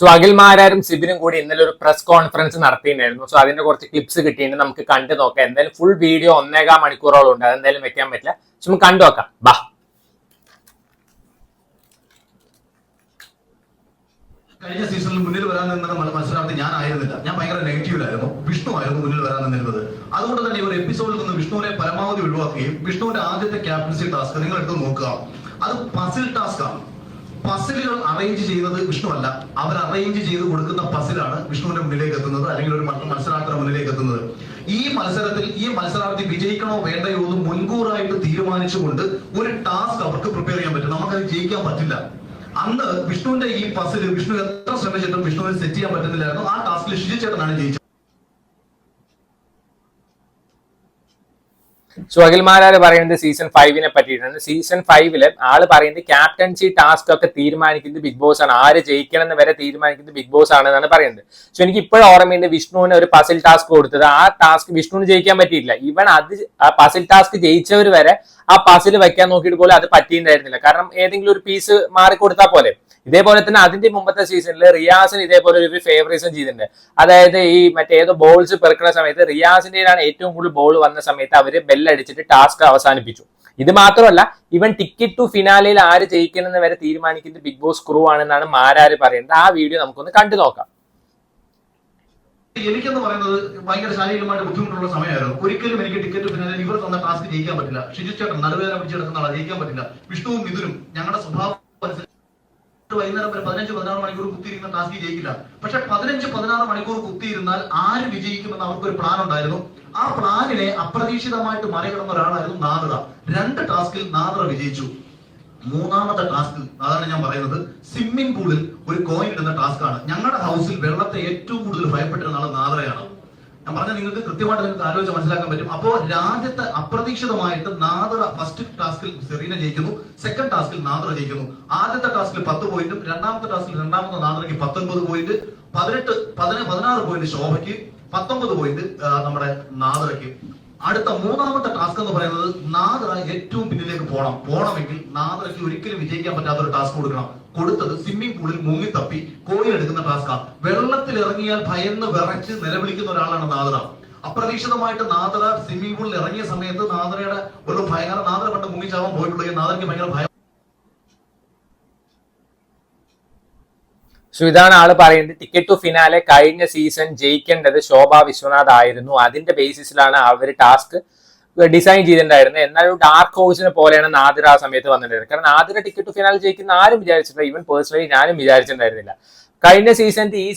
So അഖിൽമാരാരും സിബിനും കൂടി ഇന്നലെ ഒരു പ്രസ് കോൺഫറൻസ് നടത്തിയിട്ടുണ്ടായിരുന്നു. സോ അതിന്റെ കുറച്ച് ക്ലിപ്സ് കിട്ടിയിട്ടുണ്ട്. നമുക്ക് കണ്ടു നോക്കാം. എന്തായാലും ഫുൾ വീഡിയോ ഒന്നേകാ മണിക്കൂറോളം ഉണ്ട് അതെന്തായാലും വെക്കാൻ പറ്റില്ല. സോ നമുക്ക് കണ്ടു നോക്കാം. ബാ. കഴിഞ്ഞ സീസണിൽ മുന്നിൽ വരാൻ നിന്നത് മത്സരാർത്ഥി ഞാൻ ആയിരുന്നില്ല. ഞാൻ ഭയങ്കര നെഗറ്റീവിലായിരുന്നു വിഷ്ണു ആയിരുന്നു മുന്നിൽ വരാൻ നിന്നിരുന്നത്. അതുകൊണ്ട് തന്നെ ഒരു എപ്പിസോഡിൽ നിന്ന് വിഷ്ണുവിനെ പരമാവധി ഒഴിവാക്കുകയും വിഷ്ണുവിന്റെ ആദ്യത്തെ ക്യാപ്റ്റൻസി ടാസ്ക് നിങ്ങൾ എടുത്ത് നോക്കുക. അത് പസിൽ ടാസ്ക് ആണ്. പസിലുകൾ അറേഞ്ച് ചെയ്യുന്നത് വിഷ്ണു അല്ല അവർ അറേഞ്ച് ചെയ്ത് കൊടുക്കുന്ന പസിലാണ് വിഷ്ണുവിന്റെ മുന്നിലേക്ക് എത്തുന്നത് അല്ലെങ്കിൽ ഒരു മത്സ- മത്സരാർത്ഥിയുടെ മുന്നിലേക്ക് എത്തുന്നത്. ഈ മത്സരത്തിൽ ഈ മത്സരാർത്ഥി വിജയിക്കണോ വേണ്ടയോ എന്ന് മുൻകൂറായിട്ട് തീരുമാനിച്ചുകൊണ്ട് ഒരു ടാസ്ക് അവർക്ക് പ്രിപ്പയർ ചെയ്യാൻ പറ്റും. നമുക്കത് ജയിക്കാൻ പറ്റില്ല. അന്ന് വിഷ്ണുവിന്റെ ഈ പസിൽ വിഷ്ണു എത്ര ശ്രമിച്ചിട്ടും വിഷ്ണുവിന് സെറ്റ് ചെയ്യാൻ പറ്റുന്നില്ലായിരുന്നു. ആ ടാസ്കിൽ ഷിജി ചേട്ടനാണ് ജയിച്ചത്. സോ അഖിൽമാരാര് പറയുന്നത് സീസൺ ഫൈവിനെ പറ്റിയിട്ടാണ്. സീസൺ ഫൈവിൽ ആൾ പറയുന്നത് ക്യാപ്റ്റൻസി ടാസ്ക് ഒക്കെ തീരുമാനിക്കുന്നത് ബിഗ് ബോസ് ആണ്. ആര് ജയിക്കണം എന്ന് വരെ തീരുമാനിക്കുന്നത് ബിഗ് ബോസ് ആണ് എന്നാണ് പറയുന്നത്. സോ എനിക്ക് ഇപ്പോഴും ഓർമ്മയുണ്ട് വിഷ്ണുവിന് ഒരു പസിൽ ടാസ്ക് കൊടുത്തത്. ആ ടാസ്ക് വിഷ്ണുവിന് ജയിക്കാൻ പറ്റിയില്ല ഇവൻ അത് ആ പസിൽ ടാസ്ക് ജയിച്ചവർ വരെ ആ പസിൽ വെക്കാൻ നോക്കിയിട്ട് പോലും അത് പറ്റിയിട്ടുണ്ടായിരുന്നില്ല. കാരണം ഏതെങ്കിലും ഒരു പീസ് മാറി കൊടുത്താൽ പോലെ. ഇതേപോലെ തന്നെ അതിന്റെ മുമ്പത്തെ സീസണിൽ റിയാസിന് ഇതേപോലെ ഒരു ഫേവറേസും ചെയ്തിട്ടുണ്ട്. അതായത് ഈ മറ്റേതോ ബോൾസ് പെറുക്കുന്ന സമയത്ത് റിയാസിന്റെയിലാണ് ഏറ്റവും കൂടുതൽ ബോൾ വന്ന സമയത്ത് അവർ ബെല്ലടിച്ചിട്ട് ടാസ്ക് അവസാനിപ്പിച്ചു. ഇത് മാത്രമല്ല ഇവൻ ടിക്കറ്റ് ടു ഫിനാലയിൽ ആര് ജയിക്കണമെന്ന് വരെ തീരുമാനിക്കുന്നത് ബിഗ് ബോസ് ക്രൂ ആണെന്നാണ് മാരാര് പറയുന്നത്. ആ വീഡിയോ നമുക്കൊന്ന് കണ്ടു നോക്കാം. എനിക്കെന്ന് പറയുന്നത് ഭയങ്കര ശാരീരികമായിട്ട് ബുദ്ധിമുട്ടുള്ള സമയമായിരുന്നു. ഒരിക്കലും എനിക്ക് ടിക്കറ്റ് പിന്നെ ഇവർ തന്ന ടാസ്ക് ജയിക്കാൻ പറ്റില്ല. ഷിജു ചേട്ടൻ നടുവേദന പിടിച്ചെടുക്കുന്ന ജയിക്കാൻ പറ്റില്ല. വിഷ്ണുവും മിഥുനും ഞങ്ങളുടെ സ്വഭാവം വൈകുന്നേരം വരെ പതിനഞ്ച് പതിനാറ് മണിക്കൂർ കുത്തിയിരിക്കുന്ന ടാസ്ക് ജയിക്കില്ല. പക്ഷെ പതിനഞ്ച് പതിനാറ് മണിക്കൂർ കുത്തിയിരുന്നാൽ ആര് വിജയിക്കുമെന്ന് അവർക്കൊരു പ്ലാൻ ഉണ്ടായിരുന്നു. ആ പ്ലാനിനെ അപ്രതീക്ഷിതമായിട്ട് മറികടന്ന ഒരാളായിരുന്നു നാദ്ര രണ്ട് ടാസ്കിൽ നാദ്ര വിജയിച്ചു. മൂന്നാമത്തെ ടാസ്ക് അതാണ് ഞാൻ പറയുന്നത് സ്വിമ്മിംഗ് പൂളിൽ ഒരു കോയിൻ ഇടുന്ന ടാസ്ക് ആണ്. ഞങ്ങളുടെ ഹൗസിൽ വെള്ളത്തെ ഏറ്റവും കൂടുതൽ ഭയപ്പെട്ടിരുന്ന ആൾ നാദ്രയാണ് ഞാൻ പറഞ്ഞ നിങ്ങൾക്ക് കൃത്യമായിട്ട് നിങ്ങൾക്ക് ആലോചിച്ച് മനസ്സിലാക്കാൻ പറ്റും. അപ്പോ രാജ്യത്തെ അപ്രതീക്ഷിതമായിട്ട് നാദറ ഫസ്റ്റ് ടാസ്കിൽ സെറീന ജയിക്കുന്നു സെക്കൻഡ് ടാസ്കിൽ നാദറ ജയിക്കുന്നു. ആദ്യത്തെ ടാസ്കിൽ പത്ത് പോയിന്റും രണ്ടാമത്തെ ടാസ്കിൽ രണ്ടാമത്തെ നാദറയ്ക്ക് പത്തൊൻപത് പോയിന്റ് പതിനെട്ട് പതിന പതിനാറ് പോയിന്റ് ശോഭയ്ക്ക് പത്തൊമ്പത് പോയിന്റ് നമ്മുടെ നാദ്രയ്ക്ക് അടുത്ത മൂന്നാമത്തെ ടാസ്ക് എന്ന് പറയുന്നത് നാദ്ര ഏറ്റവും പിന്നിലേക്ക് പോകണം പോകണമെങ്കിൽ നാദ്രയ്ക്ക് ഒരിക്കലും വിജയിക്കാൻ പറ്റാത്ത ഒരു ടാസ്ക് കൊടുക്കണം. കൊടുത്തത് സ്വിമ്മിംഗ് പൂളിൽ മുങ്ങിത്തപ്പി കോയിൽ എടുക്കുന്ന ടാസ്കാണ് വെള്ളത്തിൽ ഇറങ്ങിയാൽ ഭയന്ന് വിറച്ച് നിലവിളിക്കുന്ന ഒരാളാണ് നാദ്ര അപ്രതീക്ഷിതമായിട്ട് നാദ്ര സ്വിമ്മിംഗ് പൂളിൽ ഇറങ്ങിയ സമയത്ത് നാദ്രയുടെ ഒരു ഭയങ്കര നാദ്ര പണ്ട് മുങ്ങിച്ചാവാൻ പോയിട്ടുള്ള നാദ്രയ്ക്ക് ഭയങ്കര ഭയം സോ ഇതാണ് ആൾ പറയുന്നത്. ടിക്കറ്റ് ടു ഫിനാലെ കഴിഞ്ഞ സീസൺ ജയിക്കേണ്ടത് ശോഭ വിശ്വനാഥ് ആയിരുന്നു. അതിന്റെ ബേസിസിലാണ് അവർ ടാസ്ക് ഡിസൈൻ ചെയ്തിട്ടുണ്ടായിരുന്നത്. എന്നാൽ ഒരു ഡാർക്ക് ഹോഴ്സിനെ പോലെയാണ് നാദിര ആ സമയത്ത് വന്നിട്ടുണ്ടായിരുന്നത്. കാരണം നാദിര ടിക്കറ്റ് ടു ഫിനാലെ ജയിക്കുന്ന ആരും വിചാരിച്ചിട്ടില്ല. ഈവൻ പേഴ്സണലി ഞാനും വിചാരിച്ചിട്ടുണ്ടായിരുന്നില്ല. കഴിഞ്ഞ സീസൺ ഈ